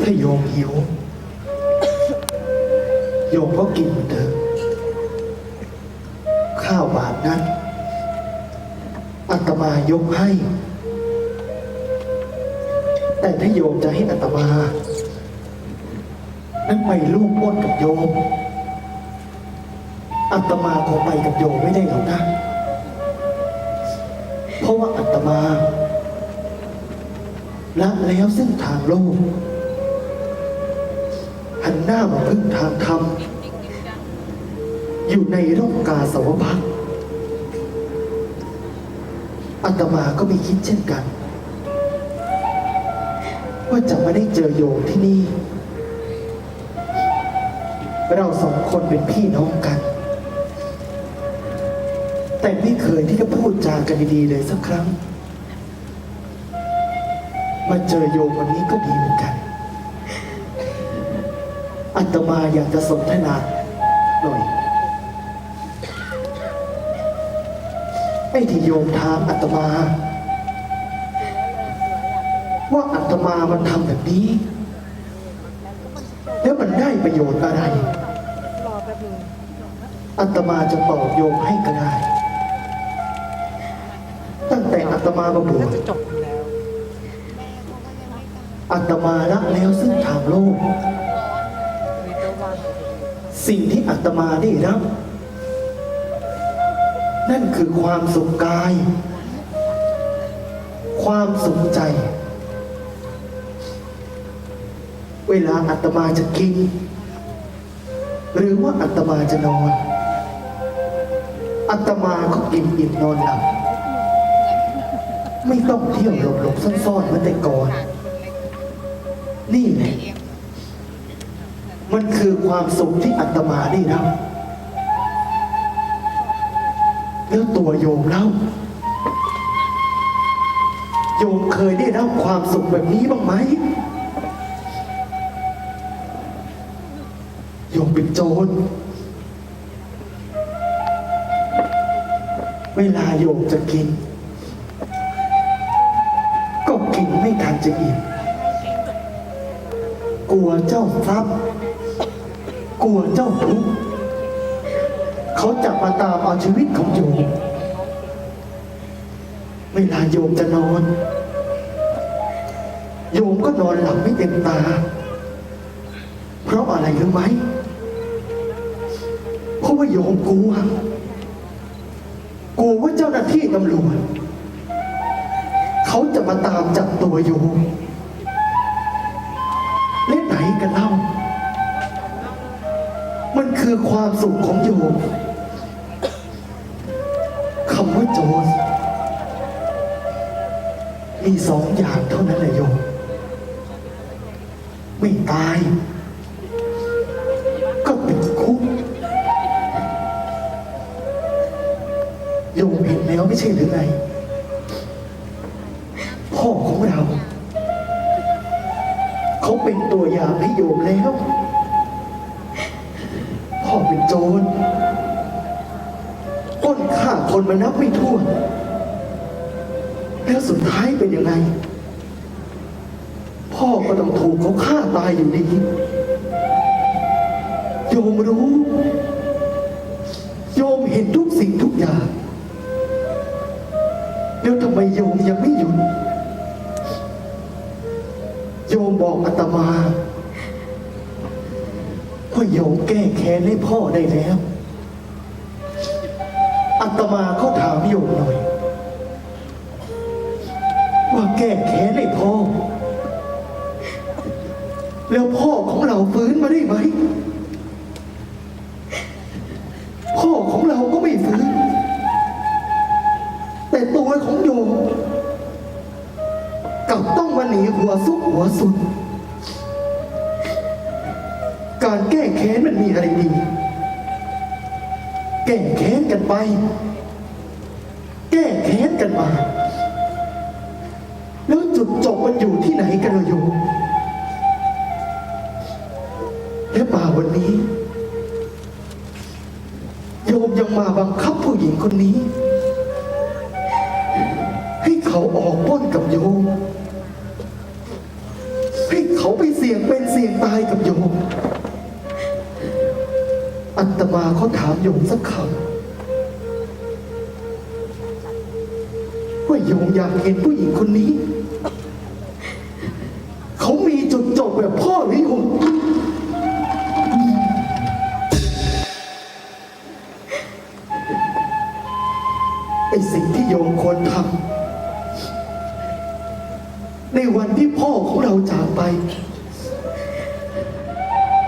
ถ้าโยมหิว โยมก็กินเถอะ ข้าวบาทนั้นอาตมายกให้ แต่ถ้าโยมจะให้อาตมานั้นไปลูกม้นกับโยมอาตมาคงไปกับโยมไม่ได้หรอกนะ เพราะว่าอาตมาละแล้วซึ่งทางโลก หันหน้ามาพึ่งทางธรรม อยู่ในร่องกาสาวพักอาตมาก็ไม่คิดเช่นกัน ว่าจะมาได้เจอโยมที่นี่ เราสองคนเป็นพี่น้องกัน แต่ไม่เคยที่จะพูดจากันดีๆเลยสักครั้ง มาเจอโยมวันนี้ก็ดีเหมือนกัน ตมาอยากจะสนทนาหน่อย ไอ้ที่โยมถามอัตมา ว่าอัตมามันทำแบบนี้ แล้วมันได้ประโยชน์อะไรรอแป๊บนึงอัตมาจะตอบโยมให้ก็ได้ ตั้งแต่อัตมามาบวน่าชจะจบอยู่แล้วอัตมาละแล้วซึ่งทางโลกมีเจ้าว่าง สิ่งที่อัตมาได้รับ นั่นคือความสุขกาย ความสุขใจ เวลาอัตมาจะกิน หรือว่าอัตมาจะนอน อัตมาก็กินอิ่มนอนหลับไม่ต้องเที่ยวหลบหลบๆซ่อนๆเหมือนแต่ก่อน นี่ มันคือความสุขที่อัตมาได้รับแล้วตัวโยมเล่า โยมเคยได้รับความสุขแบบนี้บ้างไหม โยมเป็นโจร เวลาโยมจะกิน ก็กินไม่ทันจะอิ่ม กลัวเจ้าทรัพย์ กลัวเจ้าทุกข์เขาจะมาตามเอาชีวิตของโยมเวลาโยมจะนอน โยมก็นอนหลับไม่เต็มตา เพราะอะไรรู้ไหมเพราะว่าโยมกลัวกลัวว่าเจ้าหน้าที่ตำรวจเขาจะมาตามจับตัวโยมเล่นไหนกันเล่า มันคือความสุขของโยมคำว่าโจรมีสองอย่างเท่านั้นแหละโยม ไม่ตาย ก็ติดคุกโยมเห็นแล้วไม่ใช่หรือไง พ่อของเรา เขาเป็นตัวอย่างให้โยมแล้ว พ่อเป็นโจรปล้นฆ่าคนมานับไม่ถ้วนแล้วสุดท้ายเป็นยังไง พ่อก็ต้องถูกเขาฆ่าตายอยู่ดีโยมรู้ โยมเห็นทุกสิ่งทุกอย่าง แล้วทำไมโยมยังไม่หยุด โยมบอกอาตมา ว่าโยมแก้แค้นให้พ่อได้แล้วอาตมาก็ถามโยมหน่อย ว่าแก้แค้นให้พ่อ แล้วพ่อของเราฟื้นมาได้ไหม พ่อของเราก็ไม่ฟื้น แต่ตัวของโยมกลับต้องมาหนีหัวซุกหัวซุน การแก้แค้นมันมีอะไรดี แก้แค้นกันไป แก้แค้นกันมา แล้วจุดจบมันอยู่ที่ไหนกันล่ะโยมและมาวันนี้ โยมยังมาบังคับผู้หญิงคนนี้ ให้เขาออกป้นกับโยมให้เขาไปเสี่ยงเป็นเสี่ยงตายกับโยม ตมาเขาถามโยมสักคำว่าโยมอยากเห็นผู้หญิงคนนี้ เขามีจุดจบแบบพ่อหรือโยมไอสิ่งที่โยมควรทำในวันที่พ่อของเราจากไป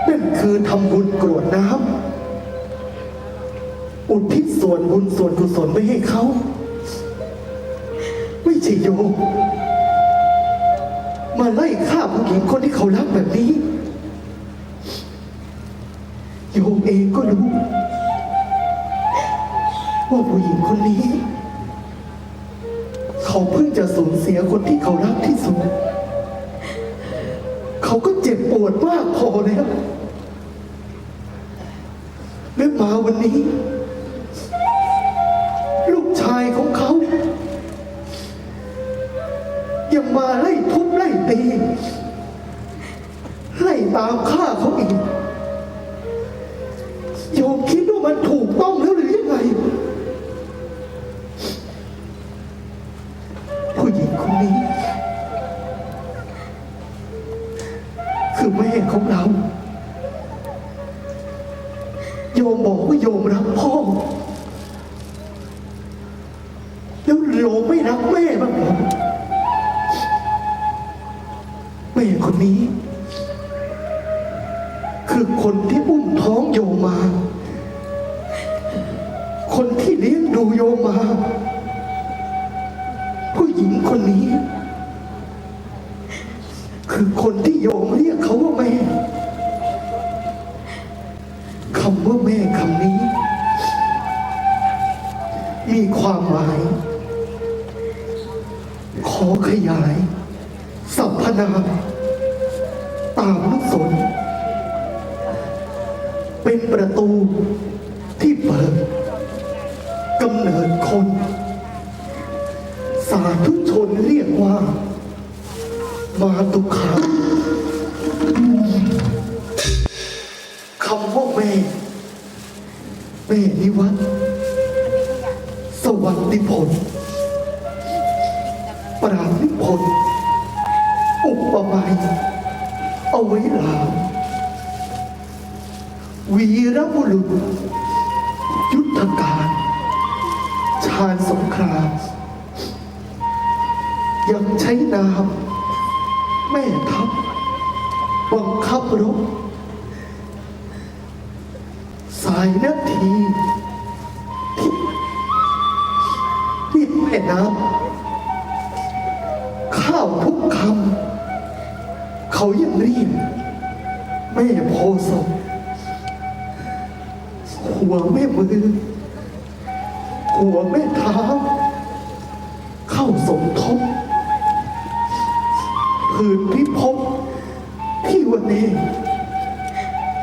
นั่นคือทำบุญกรวดน้ำ อุทิศส่วนบุญส่วนกุศลไว้ให้เขา ไม่ใช่โยมมาไล่ฆ่าผู้หญิงคนที่เขารักแบบนี้ โยมเองก็รู้ว่าผู้หญิงคนนี้ เขาเพิ่งจะสูญเสียคนที่เขารักที่สุด เขาก็เจ็บปวดมากพอแล้วและมาวันนี้ ตีไล่ตามฆ่าเขาอีกโยมคิดว่ามันถูกต้องแล้วหรือยังไง ผู้หญิงคนนี้ คือแม่ของเรา โยมบอกว่าโยมรักพ่อ แล้วโยมไม่รักแม่บ้างหรอ คนนี้ คือคนที่อุ้มท้องโยมมาคนที่เลี้ยงดูโยมมา ผู้หญิงคนนี้ คือคนที่โยมเรียกเขาว่าแม่คำว่าแม่คำนี้ มีความหมาย ขอขยาย สัพพนาม ตามลูกศรเป็นประตูที่เปิดกำเนิดคน สาธุชนเรียกว่า มาตุคาคำว่าแม่แม่นิวัตสวัสดิผล ว้หลาวีรบุรุษ ยุทธการ ชาญสงคราม ยังใช้นามแม่ทัพบังคับรบสายนาทีที่ที่แม่น้ำข้าวทุกคำ เขายังเรียกแม่โพธิ์ศพหัวแม่มือ หัวแม่เท้า เข้าสมทบผืนพิภพที่วันนี้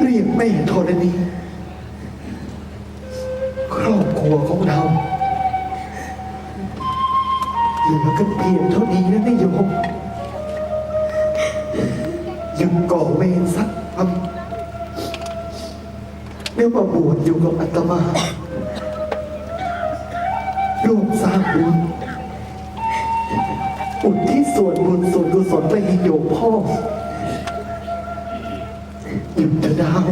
เรียกแม่ธรณีครอบครัวของเราเหลือกันเพียงเท่านี้นะนายโยม ยังก่อเวรสักคำแล้วมาบวชอยู่กับอาตมาร่วมสร้างบุญอุทิศส่วนบุญส่วนกุศลไปให้โยมพ่อหยุดเถอะดาว